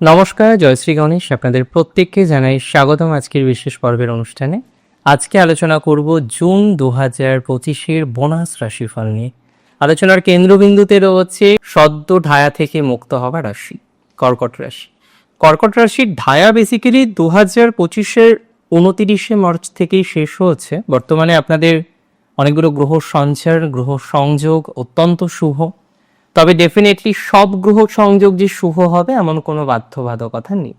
নমস্কার জয়শ্রী গণেশ। আপনাদের প্রত্যেককে জানাই স্বাগতম আজকের বিশেষ পর্বের অনুষ্ঠানে। আজকে আলোচনা করব জুন দু হাজার পঁচিশের বোনাস রাশিফল নিয়ে। আলোচনার কেন্দ্রবিন্দুতে রয়েছে সদ্য ঢায়া থেকে মুক্ত হওয়া রাশি, কর্কট রাশি। কর্কট রাশির ঢায়া বেসিক্যালি দু হাজার পঁচিশের উনতিরিশে মার্চ থেকেই শেষ হচ্ছে বর্তমানে আপনাদের অনেকগুলো গ্রহ সঞ্চার, গ্রহ সংযোগ অত্যন্ত শুভ। তবে ডেফিনেটলি সব গ্রহ সংযোগ যে শুভ হবে এমন কোনো বাধ্যবাধকতা নেই।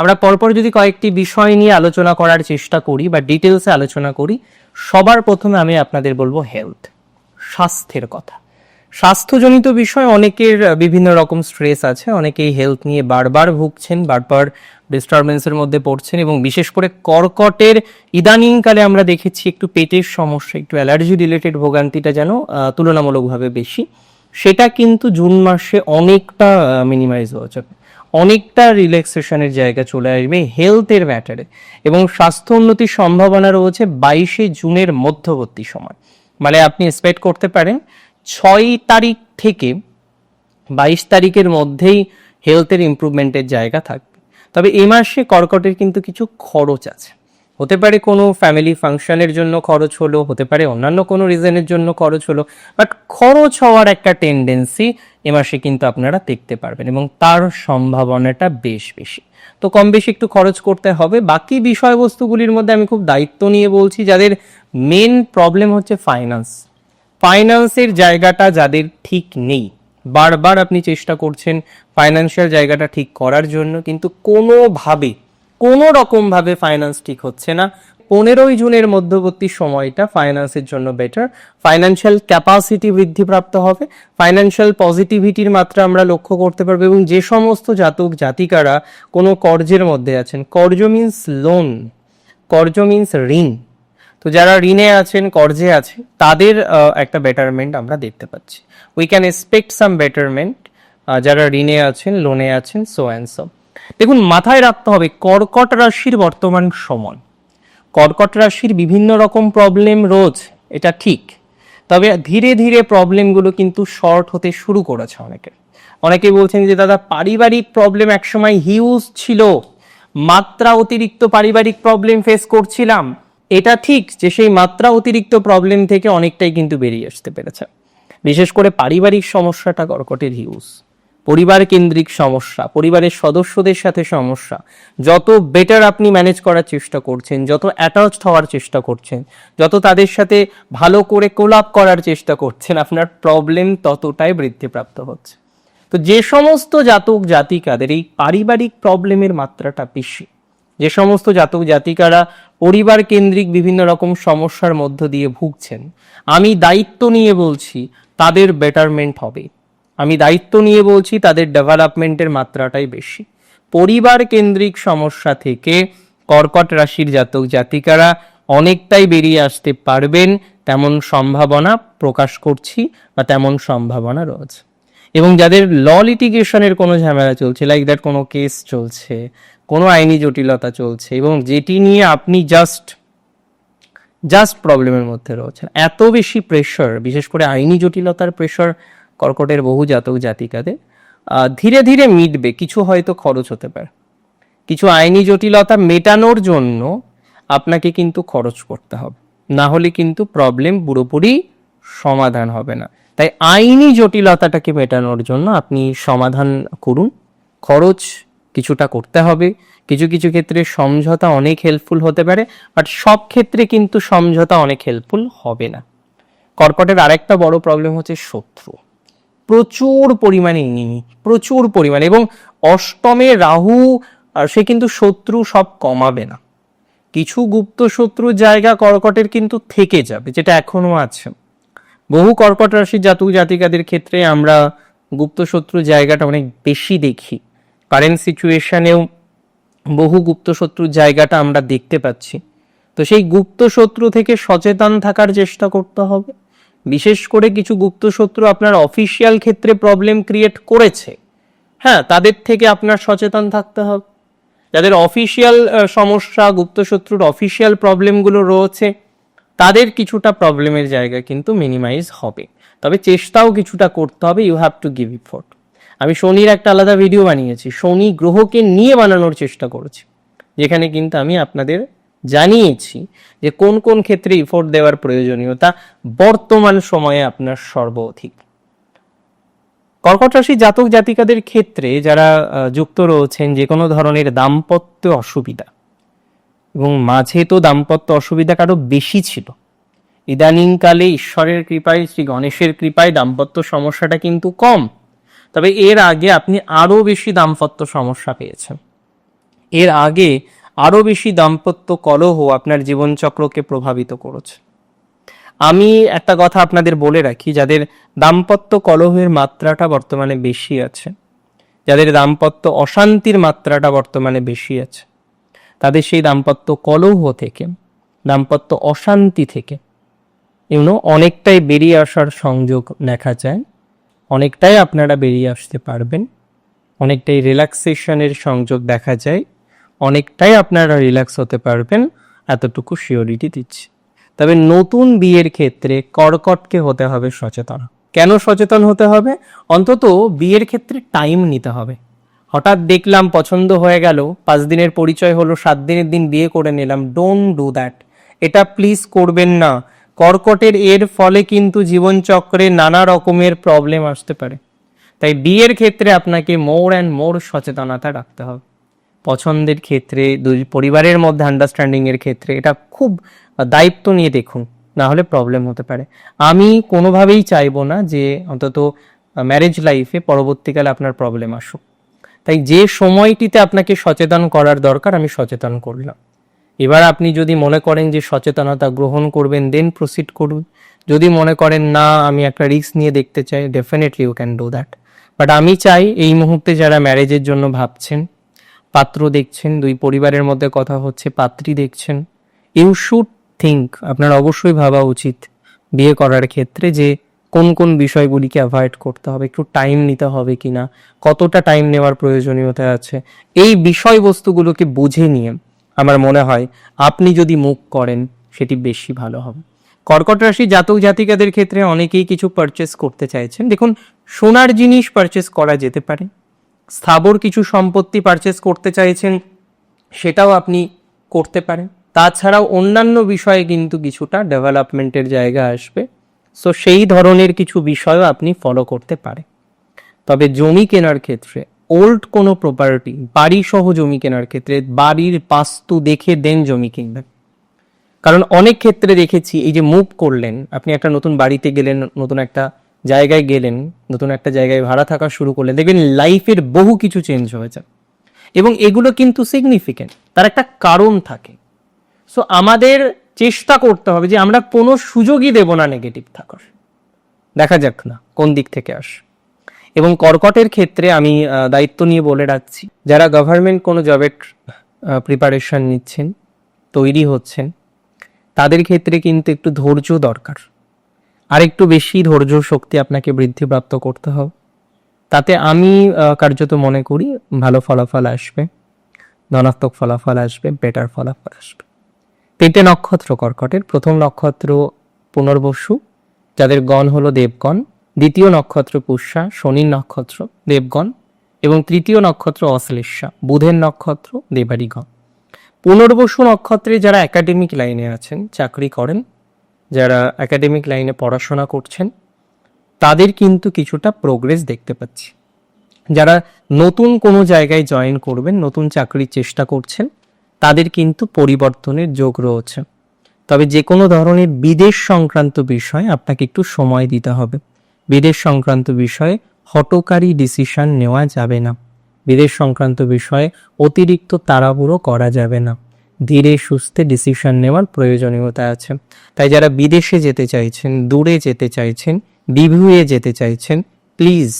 আমরা পরপর যদি কয়েকটি বিষয় নিয়ে আলোচনা করার চেষ্টা করি বা ডিটেলসে আলোচনা করি, সবার প্রথমে আমি আপনাদের বলব হেলথ স্বাস্থ্যের কথা। স্বাস্থ্যজনিত বিষয় অনেকের বিভিন্ন রকম স্ট্রেস আছে, অনেকেই হেলথ নিয়ে বারবার ভুগছেন, বারবার ডিস্টারবেন্সের মধ্যে পড়ছেন এবং বিশেষ করে কর্কটের ইদানিংকালে আমরা দেখেছি একটু পেটের সমস্যা, একটু অ্যালার্জি রিলেটেড ভোগান্তিটা যেন তুলনামূলকভাবে বেশি। সেটা কিন্তু জুন মাসে অনেকটা মিনিমাইজ হয়ে যাবে অনেকটা রিল্যাক্সেশনের জায়গা চলে আসবে হেলথের ম্যাটারে এবং স্বাস্থ্য উন্নতির সম্ভাবনা রয়েছে বাইশে জুনের মধ্যবর্তী সময়। মানে আপনি এক্সপেক্ট করতে পারেন, ছয় তারিখ থেকে বাইশ তারিখের মধ্যেই হেলথের ইমপ্রুভমেন্টের জায়গা থাকবে। তবে এ মাসে কর্কটের কিন্তু কিছু খরচ আছে। হতে পারে কোনো ফ্যামিলি ফাংশনের জন্য খরচ হলো, হতে পারে অন্যান্য কোনো রিজনের জন্য খরচ হলো বাট খরচ হওয়ার একটা টেন্ডেন্সি এ মাসে কিন্তু আপনারা দেখতে পারবেন এবং তার সম্ভাবনাটা বেশ বেশি। তো কম বেশি একটু খরচ করতে হবে। বাকি বিষয়বস্তুগুলির মধ্যে আমি খুব দায়িত্ব নিয়ে বলছি, যাদের মেন প্রবলেম হচ্ছে ফাইন্যান্স ফাইন্যান্সের জায়গাটা যাদের ঠিক নেই, বারবার আপনি চেষ্টা করছেন ফাইন্যান্সিয়াল জায়গাটা ঠিক করার জন্য, কিন্তু কোনোভাবে কোনো রকমভাবে ফাইন্যান্স ঠিক হচ্ছে না। পনেরোই জুনের মধ্যবর্তী সময়টা ফাইন্যান্সের জন্য বেটার ফাইন্যান্সিয়াল ক্যাপাসিটি বৃদ্ধিপ্রাপ্ত হবে। ফাইন্যান্সিয়াল পজিটিভিটির মাত্রা আমরা লক্ষ্য করতে পারব এবং যে সমস্ত জাতক, জাতিকারা কোনো কর্জের মধ্যে আছেন, কর্জ মিন্স লোন কর্জ মিন্স ঋণ। তো যারা ঋণে আছেন, কর্জে আছে, তাদের একটা বেটারমেন্ট আমরা দেখতে পাচ্ছি। We can expect some betterment যারা ঋণে আছেন লোনে আছেন সো অ্যান্ড সো দেখুন, মাথায় রাখতে হবে, কর্কট রাশির বর্তমান সময়। কর্কট রাশির বিভিন্ন রকম প্রবলেম রোজ এটা ঠিক। তবে ধীরে ধীরে প্রবলেমগুলো কিন্তু শর্ট হতে শুরু করেছে অনেকে অনেকে বলছেন যে, দাদা, পারিবারিক প্রবলেম একসময় হিউজ ছিল। মাত্রা অতিরিক্ত পারিবারিক প্রবলেম ফেস করছিলাম। এটা ঠিক যে, সেই মাত্রা অতিরিক্ত প্রবলেম থেকে অনেকটাই কিন্তু বেরিয়ে আসতে পেরেছে। বিশেষ করে পারিবারিক সমস্যাটা কর্কটের হিউজ পরিবার কেন্দ্রিক সমস্যা, পরিবারের সদস্যদের সাথে সমস্যা। যত বেটার আপনি ম্যানেজ করার চেষ্টা করছেন, যত অ্যাটাচড হওয়ার চেষ্টা করছেন, যত তাদের সাথে ভালো করে কোলাপ করার চেষ্টা করছেন, আপনার প্রবলেম ততটাই বৃদ্ধিপ্রাপ্ত হচ্ছে। তো যে সমস্ত জাতক জাতিকাদের এই পারিবারিক প্রবলেমের মাত্রাটা বেশি, যে সমস্ত জাতক জাতিকারা পরিবার কেন্দ্রিক বিভিন্ন রকম সমস্যার মধ্য দিয়ে ভুগছেন, আমি দায়িত্ব নিয়ে বলছি, তাদের বেটারমেন্ট হবে। আমি দায়িত্ব নিয়ে বলছি, তাদের ডেভেলপমেন্টের মাত্রাটাই বেশি। পরিবার কেন্দ্রিক সমস্যা থেকে কর্কট রাশির জাতক জাতিকারা অনেকটাই বেরিয়ে আসতে পারবেন, তেমন সম্ভাবনা প্রকাশ করছি বা তেমন সম্ভাবনা রয়েছে। এবং যাদের ল লিটিগেশনের কোনো ঝামেলা চলছে লাইক দ্যাট কোনো কেস চলছে, কোনো আইনি জটিলতা চলছে, এবং যেটি নিয়ে আপনি জাস্ট জাস্ট প্রবলেমের মধ্যে রয়েছেন, এত বেশি প্রেশার বিশেষ করে আইনি জটিলতার প্রেশার কর্কটের বহু জাতক জাতিকাদের ধীরে ধীরে মিটবে, কিছু হয়তো খরচ হতে পারে। কিছু আইনি জটিলতা মেটানোর জন্য আপনাকে কিন্তু খরচ করতে হবে। না হলে কিন্তু প্রবলেম পুরোপুরি সমাধান হবে না। তাই আইনি জটিলতাটাকে মেটানোর জন্য আপনি সমাধান করুন। খরচ কিছুটা করতে হবে। কিছু কিছু ক্ষেত্রে সমঝোতা অনেক হেল্পফুল হতে পারে বাট সব ক্ষেত্রে কিন্তু সমঝোতা অনেক হেল্পফুল হবে না। কর্কটের আরেকটা বড় প্রবলেম হচ্ছে শত্রু। প্রচুর পরিমাণে ইনিমি প্রচুর পরিমাণে এবং অষ্টমে রাহু সে কিন্তু শত্রু সব কমাবে না। কিছু গুপ্ত শত্রুর জায়গা কর্কটের কিন্তু থেকে যাবে, যেটা এখনও আছে। বহু কর্কট রাশির জাতক জাতিকাদের ক্ষেত্রে আমরা গুপ্ত শত্রু জায়গাটা অনেক বেশি দেখি। কারেন্ট সিচুয়েশনেও বহু গুপ্ত শত্রুর জায়গাটা আমরা দেখতে পাচ্ছি। তো সেই গুপ্ত শত্রু থেকে সচেতন থাকার চেষ্টা করতে হবে। বিশেষ করে কিছু গুপ্ত শত্রু আপনার অফিসিয়াল ক্ষেত্রে প্রবলেম ক্রিয়েট করেছে। হ্যাঁ তাদের থেকে আপনার সচেতন থাকতে হবে। যাদের অফিসিয়াল সমস্যা, গুপ্ত শত্রুর অফিসিয়াল প্রবলেমগুলো রয়েছে, তাদের কিছুটা প্রবলেমের জায়গা কিন্তু মিনিমাইজ হবে। তবে চেষ্টাও কিছুটা করতে হবে you have to give effort আমি শনির একটা আলাদা ভিডিও বানিয়েছি। শনি গ্রহকে নিয়ে বানানোর চেষ্টা করেছি। যেখানে কিন্তু আমি আপনাদের জানিয়েছি যে কোন কোন ক্ষেত্রে ইফোর্ট দেওয়ার প্রয়োজনীয়তা বর্তমান সময়ে আপনার সর্বাধিক। কর্কট রাশি জাতক জাতিকাদের ক্ষেত্রে যারা যুক্ত রয়েছেন যে কোনো ধরনের দাম্পত্য অসুবিধা এবং মাঝে তো দাম্পত্য অসুবিধা কারও বেশি ছিল। ইদানিংকালে ঈশ্বরের কৃপায়, শ্রী গণেশের কৃপায় দাম্পত্য সমস্যাটা কিন্তু কম। তবে এর আগে আপনি আরও বেশি দাম্পত্য সমস্যা পেয়েছেন। এর আগে আরও বেশি দাম্পত্য কলহ আপনার জীবনচক্রকে প্রভাবিত করেছে। আমি একটা কথা আপনাদের বলে রাখি, যাদের দাম্পত্য কলহের মাত্রাটা বর্তমানে বেশি আছে, যাদের দাম্পত্য অশান্তির মাত্রাটা বর্তমানে বেশি আছে, তাদের সেই দাম্পত্য কলহ থেকে, দাম্পত্য অশান্তি থেকে ইউনো অনেকটাই বেরিয়ে আসার সংযোগ দেখা যায়, অনেকটাই আপনারা বেরিয়ে আসতে পারবেন, অনেকটাই রিল্যাক্সেশনের সংযোগ দেখা যায় অনেকটাই আপনারা রিল্যাক্স হতে পারবেন, এতটুকু শিওরিটি দিচ্ছি। তবে নতুন বিয়ের ক্ষেত্রে কর্কটকে হতে হবে সচেতন। কেন সচেতন হতে হবে? অন্তত বিয়ের ক্ষেত্রে টাইম নিতে হবে। হঠাৎ দেখলাম পছন্দ হয়ে গেল, পাঁচ দিনের পরিচয় হলো, সাত দিনের দিন বিয়ে করে নিলাম ডোন্ট ডু দ্যাট এটা প্লিজ করবেন না। কর্কটের এর ফলে কিন্তু জীবনচক্রে নানা রকমের প্রবলেম আসতে পারে। তাই বিয়ের ক্ষেত্রে আপনাকে মোর অ্যান্ড মোর সচেতনতা রাখতে হবে। পছন্দের ক্ষেত্রে, দুই পরিবারের মধ্যে আন্ডারস্ট্যান্ডিং এর ক্ষেত্রে এটা খুব দায়িত্ব নিয়ে দেখুন, না হলে প্রবলেম হতে পারে। আমি কোনোভাবেই চাইব না যে অন্তত ম্যারেজ লাইফে পরবর্তীকালে আপনার প্রবলেম আসুক। তাই যে সময়টিতে আপনাকে সচেতন করার দরকার, আমি সচেতন করলাম। এবার আপনি যদি মনে করেন যে সচেতনতা গ্রহণ করবেন দেন প্রসিড করুন। যদি মনে করেন, না, আমি একটা রিস্ক নিয়ে দেখতে চাই definitely you can do that but আমি চাই এই মুহূর্তে যারা ম্যারেজের জন্য ভাবছেন পাত্র দেখছেন, দুই পরিবারের মধ্যে কথা হচ্ছে, পাত্রী দেখছেন। ইউ শুড থিঙ্ক আপনার অবশ্যই ভাবা উচিত বিয়ে করার ক্ষেত্রে যে কোন কোন বিষয়গুলিকে অ্যাভয়েড করতে হবে, একটু টাইম নিতে হবে কিনা, কতটা টাইম নেওয়ার প্রয়োজনীয়তা আছে। এই বিষয়বস্তুগুলোকে বুঝে নিয়ে আমার মনে হয় আপনি যদি মুখ করেন, সেটি বেশি ভালো হবে। কর্কট রাশি জাতক জাতিকাদের ক্ষেত্রে অনেকেই কিছু পারচেস করতে চাইছেন। দেখুন, সোনার জিনিস পারচেস করা যেতে পারে। স্থাবর কিছু সম্পত্তি পারচেস করতে চাইছেন, সেটাও আপনি করতে পারেন। তাছাড়াও অন্যান্য বিষয়ে কিন্তু কিছুটা ডেভেলপমেন্টের জায়গা আসবে। সো সেই ধরনের কিছু বিষয়ও আপনি ফলো করতে পারেন। তবে জমি কেনার ক্ষেত্রে ওল্ড কোনো প্রপার্টি বাড়ি সহ জমি কেনার ক্ষেত্রে বাড়ির বাস্তু দেখে দেন জমি কিনবেন। কারণ অনেক ক্ষেত্রে দেখেছি, এই যে মুভ করলেন, আপনি একটা নতুন বাড়িতে গেলেন, নতুন একটা জায়গায় গেলেন, নতুন একটা জায়গায় ভাড়া থাকা শুরু করলেন, দেখবেন লাইফের বহু কিছু চেঞ্জ হয়ে যায় এবং এগুলো কিন্তু সিগনিফিকেন্ট তার একটা কারণ থাকে। সো আমাদের চেষ্টা করতে হবে যে আমরা কোনো সুযোগই দেব না নেগেটিভ থাকার। দেখা যাক না, কোন দিক থেকে আস। এবং কর্কটের ক্ষেত্রে আমি দায়িত্ব নিয়ে বলে রাখছি, যারা গভর্নমেন্ট কোনো জবের প্রিপারেশন নিচ্ছেন, তৈরি হচ্ছেন, তাদের ক্ষেত্রে কিন্তু একটু ধৈর্য দরকার। আর একটু বেশি ধৈর্য শক্তি আপনাকে বৃদ্ধিপ্রাপ্ত করতে হবে। তাতে আমি কার্যত মনে করি ভালো ফলাফল আসবে। ধনাত্মক ফলাফল আসবে বেটার ফলাফল আসবে। তিনটে নক্ষত্র কর্কটের। প্রথম নক্ষত্র পুনর্বসু, যাদের গণ হলো দেবগণ। দ্বিতীয় নক্ষত্র পুষ্যা শনির নক্ষত্র দেবগণ। এবং তৃতীয় নক্ষত্র অশ্লেষা, বুধের নক্ষত্র দেবারিগণ পুনর্বসু নক্ষত্রে যারা একাডেমিক লাইনে আছেন, চাকরি করেন যারা একাডেমিক লাইনে পড়াশোনা করছেন, তাদের কিন্তু কিছুটা প্রোগ্রেস দেখতে পাচ্ছি। যারা নতুন কোনো জায়গায় জয়েন করবেন, নতুন চাকরির চেষ্টা করছেন, তাদের কিন্তু পরিবর্তনের যোগ রয়েছে। তবে যে কোনো ধরনের বিদেশ সংক্রান্ত বিষয়ে আপনাকে একটু সময় দিতে হবে। বিদেশ সংক্রান্ত বিষয়ে হটকারী ডিসিশন নেওয়া যাবে না। বিদেশ সংক্রান্ত বিষয়ে অতিরিক্ত তাড়াহুড়ো করা যাবে না। ধীরে সুস্থে ডিসিশন নেওয়ার প্রয়োজনীয়তা আছে। তাই যারা বিদেশে যেতে চাইছেন, দূরে যেতে চাইছেন বিভুয়ে যেতে চাইছেন প্লিজ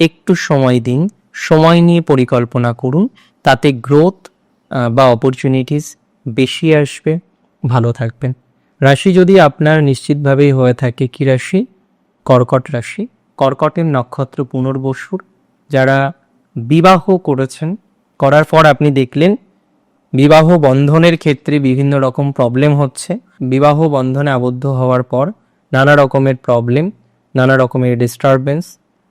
একটু সময় দিন, সময় নিয়ে পরিকল্পনা করুন, তাতে গ্রোথ বা অপরচুনিটিস বেশি আসবে, ভালো থাকবেন রাশি যদি আপনার নিশ্চিতভাবেই হয়ে থাকে, কি রাশি? কর্কট রাশি। কর্কটের নক্ষত্র পুনর্বসুর। যারা বিবাহ করেছেন, করার পর আপনি দেখলেন বিবাহ বন্ধনের ক্ষেত্রে বিভিন্ন রকম প্রবলেম হচ্ছে। বিবাহ বন্ধনে আবদ্ধ হওয়ার পর নানা রকমের প্রবলেম নানা রকমের ডিস্টারবেন্স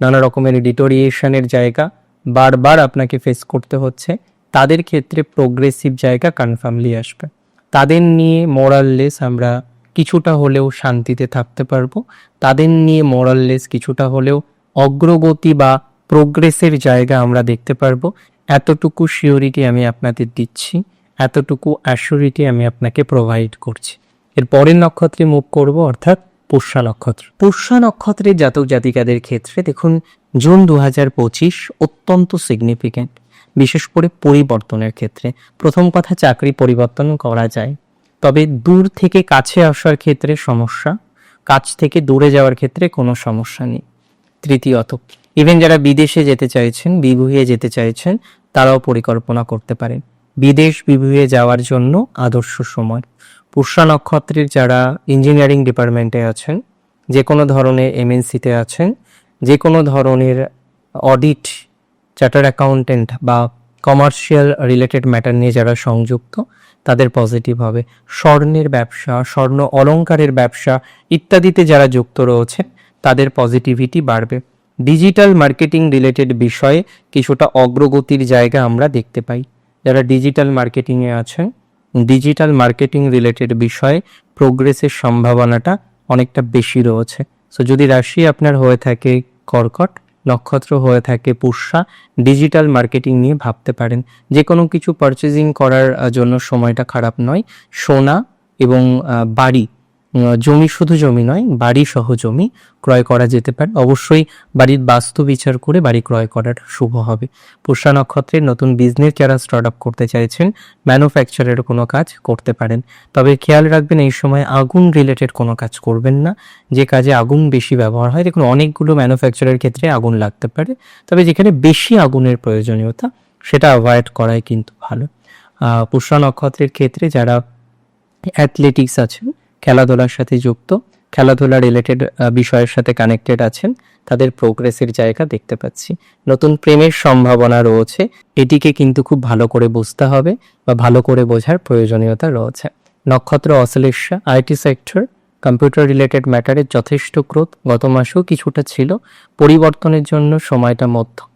নানা রকমের ডিটোরিয়েশনের জায়গা বারবার আপনাকে ফেস করতে হচ্ছে। তাদের ক্ষেত্রে প্রোগ্রেসিভ জায়গা কনফার্মলি আসবে। তাদের নিয়ে মোরাললেস আমরা কিছুটা হলেও শান্তিতে থাকতে পারব। তাদের নিয়ে মোরাললেস কিছুটা হলেও অগ্রগতি বা প্রোগ্রেসের জায়গা আমরা দেখতে পারব। এতটুকু শিওরিটি আমি আপনাদের দিচ্ছি, এতটুকু অ্যাসিউরিটি আমি আপনাকে প্রোভাইড করছি। এর পরের নক্ষত্রে মুখ করব, অর্থাৎ পুষ্যা নক্ষত্র। পুষ্যা নক্ষত্রের জাতক জাতিকাদের ক্ষেত্রে দেখুন, জুন দু পঁচিশ অত্যন্ত সিগনিফিক্যান্ট বিশেষ করে পরিবর্তনের ক্ষেত্রে। প্রথম কথা, চাকরি পরিবর্তন করা যায়। তবে দূর থেকে কাছে আসার ক্ষেত্রে সমস্যা, কাছ থেকে দূরে যাওয়ার ক্ষেত্রে কোনো সমস্যা নেই। তৃতীয়ত ইভেন যারা বিদেশে যেতে চাইছেন, বিভুয়ে যেতে চাইছেন, তারাও পরিকল্পনা করতে পারেন। বিদেশ বিভুয়ে যাওয়ার জন্য আদর্শ সময়। পুষ্যা নক্ষত্রের যারা ইঞ্জিনিয়ারিং ডিপার্টমেন্টে আছেন যে কোনো ধরনের এমএনসিতে আছেন যে কোনো ধরনের অডিট চার্টার অ্যাকাউন্টেন্ট বা কমার্শিয়াল রিলেটেড ম্যাটার নিয়ে যারা সংযুক্ত, তাদের পজিটিভ হবে। স্বর্ণের ব্যবসা, স্বর্ণ অলংকারের ব্যবসা ইত্যাদিতে যারা যুক্ত রয়েছেন, তাদের পজিটিভিটি বাড়বে। ডিজিটাল মার্কেটিং রিলেটেড বিষয়ে কিছুটা অগ্রগতির জায়গা আমরা দেখতে পাই। যারা ডিজিটাল মার্কেটিংয়ে আছেন, ডিজিটাল মার্কেটিং রিলেটেড বিষয়ে প্রোগ্রেসের সম্ভাবনাটা অনেকটা বেশি রয়েছে। সো যদি রাশি আপনার হয়ে থাকে কর্কট, নক্ষত্র হয়ে থাকে পুষ্যা, ডিজিটাল মার্কেটিং নিয়ে ভাবতে পারেন। যে কোনো কিছু পারচেজিং করার জন্য সময়টা খারাপ নয়। সোনা এবং বাড়ি জমি শুধু জমি নয় বাড়ি সহ জমি ক্রয় করা যেতে পারে। অবশ্যই বাড়ির বাস্তু বিচার করে বাড়ি ক্রয় করার শুভ হবে। পুষ্যা নক্ষত্রের নতুন বিজনেস যারা স্টার্ট আপ করতে চাইছেন ম্যানুফ্যাকচারের কোনো কাজ করতে পারেন। তবে খেয়াল রাখবেন, এই সময় আগুন রিলেটেড কোনো কাজ করবেন না। যে কাজে আগুন বেশি ব্যবহার হয়, দেখুন অনেকগুলো ম্যানুফ্যাকচারের ক্ষেত্রে আগুন লাগতে পারে। তবে যেখানে বেশি আগুনের প্রয়োজনীয়তা, সেটা অ্যাভয়েড করাই কিন্তু ভালো। পুষ্যা নক্ষত্রের ক্ষেত্রে যারা অ্যাথলেটিক্স আছেন খেলাধুলার সাথে যুক্ত, খেলাধুলা রিলেটেড বিষয়ের সাথে কানেক্টেড আছেন, তাদের প্রোগ্রেসের জায়গা দেখতে পাচ্ছি। নতুন প্রেমের সম্ভাবনা রয়েছে, এটিকে কিন্তু খুব ভালো করে বুঝতে হবে বা ভালো করে বোঝার প্রয়োজনীয়তা রয়েছে। নক্ষত্র Ashlesha IT sector computer related ম্যাটারের যথেষ্ট গ্রোথ গত মাসেও কিছুটা ছিল, পরিবর্তনের জন্য সময়টা মধ্যম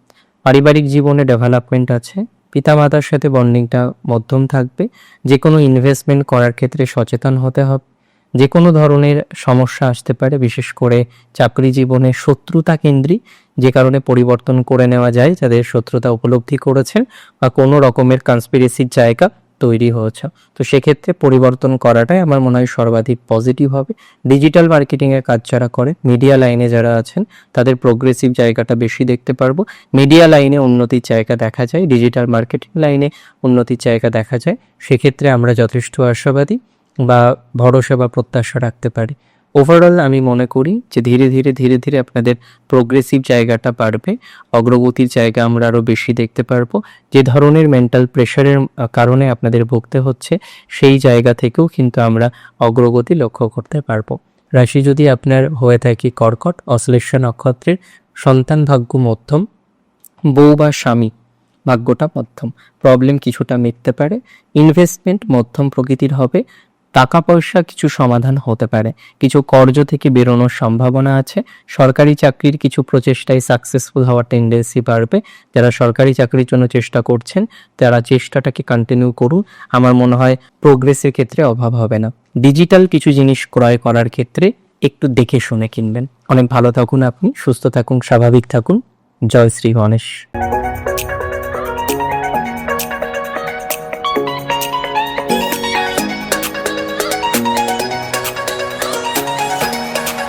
পারিবারিক জীবনে ডেভেলপমেন্ট আছে, পিতামাতার সাথে বন্ডিংটা মধ্যম থাকবে যে কোনো ইনভেস্টমেন্ট করার ক্ষেত্রে সচেতন হতে হবে। যে কোনো ধরনের সমস্যা আসতে পারে, বিশেষ করে চাকরি জীবনে শত্রুতা কেন্দ্রিক, যে কারণে পরিবর্তন করে নেওয়া যায়, যাদের শত্রুতা উপলব্ধি করেছেন বা কোনো রকমের কনস্পিরেসির জায়গা তৈরি হয়েছে। তো সেক্ষেত্রে পরিবর্তন করাটাই আমার মনে হয় সর্বাধিক পজিটিভ হবে। ডিজিটাল মার্কেটিংয়ের কাজ যারা করে মিডিয়া লাইনে যারা আছেন, তাদের প্রোগ্রেসিভ জায়গাটা বেশি দেখতে পারব। মিডিয়া লাইনে উন্নতির জায়গা দেখা যায় ডিজিটাল মার্কেটিং লাইনে উন্নতির জায়গা দেখা যায়। সেক্ষেত্রে আমরা যথেষ্ট আশাবাদী। বা ভরসা বা প্রত্যাশা রাখতে পারি। ওভারঅল আমি মনে করি যে ধীরে ধীরে ধীরে ধীরে আপনাদের প্রোগ্রেসিভ জায়গাটা বাড়বে, অগ্রগতির জায়গা আমরা আরও বেশি দেখতে পারব। যে ধরনের মেন্টাল প্রেশারের কারণে আপনাদের ভুগতে হচ্ছে, সেই জায়গা থেকেও কিন্তু আমরা অগ্রগতি লক্ষ্য করতে পারব। রাশি যদি আপনার হয়ে থাকে কর্কট অশ্লেষা নক্ষত্রের, সন্তান ভাগ্য মধ্যম, বউ বা স্বামী, ভাগ্যটা মধ্যম প্রবলেম কিছুটা মিটতে পারে। ইনভেস্টমেন্ট মধ্যম প্রকৃতির হবে টাকা পয়সা কিছু সমাধান হতে পারে। কিছু কর্জ থেকে বেরোনোর সম্ভাবনা আছে। সরকারি চাকরির কিছু প্রচেষ্টায় সাকসেসফুল হওয়ার টেন্ডেন্সি বাড়বে। যারা সরকারি চাকরির জন্য চেষ্টা করছেন, তারা চেষ্টাটাকে কন্টিনিউ করুন। আমার মনে হয় প্রোগ্রেসের ক্ষেত্রে অভাব হবে না। ডিজিটাল কিছু জিনিস ক্রয় করার ক্ষেত্রে একটু দেখে শুনে কিনবেন। অনেক ভালো থাকুন আপনি, সুস্থ থাকুন, স্বাভাবিক থাকুন। জয় শ্রী গণেশ।